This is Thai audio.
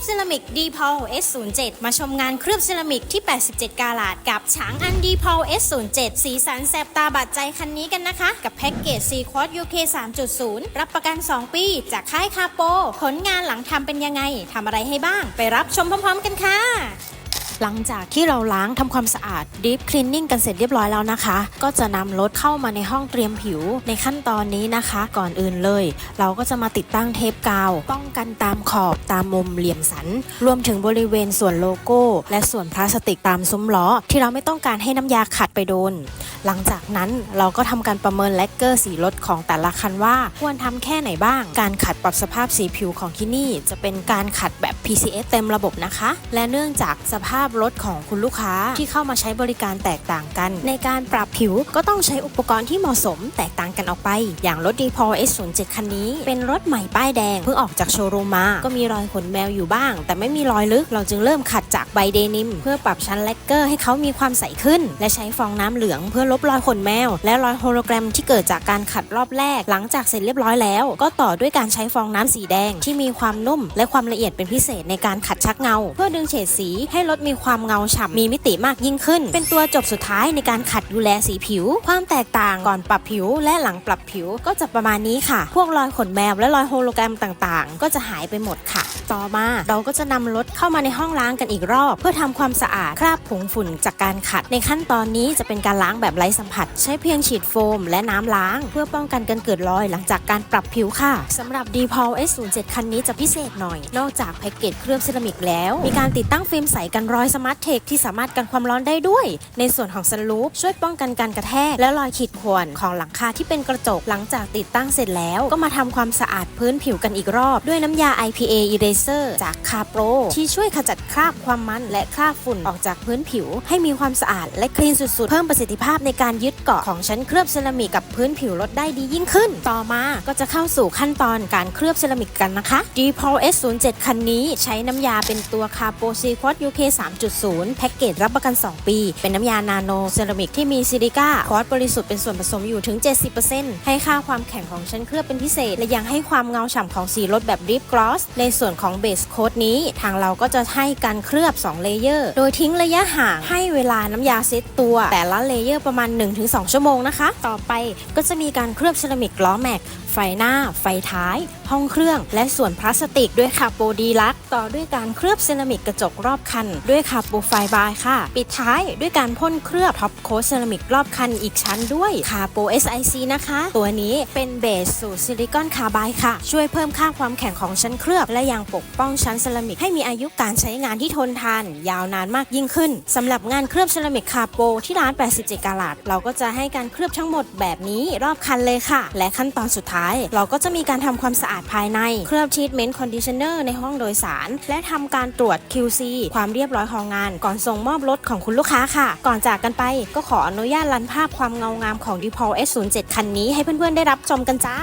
บเซรามิกดีพอ S07 มาชมงานเคลือบเซรามิกที่ 87 กาลาดกับฉางอันดีพอ S07 สีสันแสบตาบาดใจคันนี้กันนะคะ กับแพ็กเกจ C Quad UK 3.0 รับประกัน 2 ปี จากค่ายคาโป ผลงานหลังทำเป็นยังไงทำอะไรให้บ้าง ไปรับชมพร้อมๆกันค่ะ หลังจากที่เราล้างทำความสะอาด Deep Cleaning กันเสร็จเรียบร้อยแล้วนะคะ ก็จะนำรถเข้ามาในห้องเตรียมผิวในขั้นตอนนี้นะคะ ก่อนอื่นเลย เราก็จะมาติดตั้งเทปกาว ป้องกันตามขอบตามมุมเหลี่ยมสัน รวมถึงบริเวณส่วนโลโก้ และส่วนพลาสติกตามซุ้มล้อ ที่เราไม่ต้องการให้น้ำยาขัดไปโดน หลังจากนั้นเราก็ทำการประเมินแลกเกอร์สีรถของแต่ละคันว่า ควรทำแค่ไหนบ้าง การขัดปรับสภาพสีผิวของที่นี่ จะเป็นการขัดแบบ PCS เต็มระบบนะคะ และเนื่องจากสภาพรถของคุณลูกค้าที่เข้ามาใช้บริการแตกต่างกัน ในการปรับผิวก็ต้องใช้อุปกรณ์ที่เหมาะสมแตกต่างกันออกไป อย่างรถ d p o l S07 คันนี้ เป็นรถใหม่ป้ายแดงเพิ่งออกจากโชว์รูมมา ก็มีรอยขนแมวอยู่บ้าง แต่ไม่มีรอยลึกเราจึงเริ่มขัดจากใบเดนิม เพื่อปรับชั้นแลกเกอร์ให้เขามีความใสขึ้น และใช้ฟองน้ำเหลืองเพื่อลบรอยขนแมว และรอยโฮโลแกรมที่เกิดจากการขัดรอบแรก หลังจากเสร็จเรียบร้อยแล้ว ก็ต่อด้วยการใช้ฟองน้ำสีแดงที่มีความนุ่ม และความละเอียดเป็นพิเศษในการขัดชักเงา เพื่อดึงเฉดสีให้รถมีความเงาฉ่ำมีมิติมากยิ่งขึ้น เป็นตัวจบสุดท้ายในการขัดดูแลสีผิว ความแตกต่างก่อนปรับผิวและหลังปรับผิวก็จะประมาณนี้ค่ะ พวกรอยขนแมวและรอยโฮโลแกรมต่างๆ ก็จะหายไปหมดค่ะ ต่อมาเราก็จะนำรถเข้ามาในห้องล้างกันอีกรอบ เพื่อทำความสะอาดคราบผงฝุ่นจากการขัด ในขั้นตอนนี้จะเป็นการล้างแบบไร้สัมผัส ใช้เพียงฉีดโฟม และน้ำล้าง เพื่อป้องกันการเกิดรอยหลังจากการปรับผิวค่ะสำหรับ d p o l S07 คันนี้จะพิเศษหน่อย นอกจากแพ็กเกจเคลือบเซรามิกแล้ว มีการติดตั้งฟิล์มใสกันรอยสมาร์ทเทคที่สามารถกันความร้อนได้ด้วย ในส่วนของสลูปช่วยป้องกันการกระแทกและรอยขีดข่วนของหลังคาที่เป็นกระจกหลังจากติดตั้งเสร็จแล้ว ก็มาทำความสะอาดพื้นผิวกันอีกรอบ ด้วยน้ำยา IPA Eraser จากคาโปรที่ช่วยขจัดคราบความมันและคราบฝุ่นออกจากพื้นผิว ให้มีความสะอาดและคลีนสุดๆ เพิ่มประสิทธิภาพในการยึดเกาะของชั้นเคลือบเซรามิกกับพื้นผิวรถได้ดียิ่งขึ้น ต่อมาก็จะเข้าสู่ขั้นตอนการเคลือบเซรามิกกันนะคะ d p o s 07คันนี้ใช้น้ำยาเป็นตัวคาโปซีควอต UK 3.0 แพ็กเกจรับประกัน 2 ปี เป็นน้ำยานาโนเซรามิกที่มีซิลิก้าคอร์สบริสุทธิ์เป็นส่วนผสมอยู่ถึง 70%ให้ค่าความแข็งของชั้นเคลือบเป็นพิเศษ และยังให้ความเงาฉ่ำของสีรถแบบริปกลอส ในส่วนของเบสโคดนี้ ทางเราก็จะให้การเคลือบ 2 เลเยอร์ โดยทิ้งระยะห่างให้เวลาน้ำยาเซตตัว แต่ละเลเยอร์ประมาณ 1-2 ชั่วโมงนะคะ ต่อไปก็จะมีการเคลือบเซรามิกล้อแม็กไฟหน้า ไฟท้าย ห้องเครื่อง และส่วนพลาสติกด้วยคาโปดีลัก ต่อด้วยการเคลือบเซรามิกกระจกรอบคัน ด้วยคาโปไฟบายค่ะ ปิดท้ายด้วยการพ่นเคลือบท็อปโค้ดเซรามิกรอบคันอีกชั้นด้วยคาโป SIC นะคะ ตัวนี้เป็นเบสสูตรซิลิคอนคาร์บายค่ะ ช่วยเพิ่มค่าความแข็งของชั้นเคลือบ และยังปกป้องชั้นเซรามิกให้มีอายุการใช้งานที่ทนทาน ยาวนานมากยิ่งขึ้นสำหรับงานเคลือบเซรามิกคาโปที่ร้าน 87กาลัดเราก็จะให้การเคลือบทั้งหมดแบบนี้รอบคันเลยค่ะ และขั้นตอนสุดท้ายเราก็จะมีการทำความสะอาดภายใน เคลือบทีทเมนต์คอนดิชเนอร์ในห้องโดยสาร และทำการตรวจ QC ความเรียบร้อยของงาน ก่อนส่งมอบรถของคุณลูกค้าค่ะ ก่อนจากกันไปก็ขออนุญาตรันภาพความเงางามของ d p o l S07 คันนี้ให้เพื่อนๆได้รับชมกันจ้า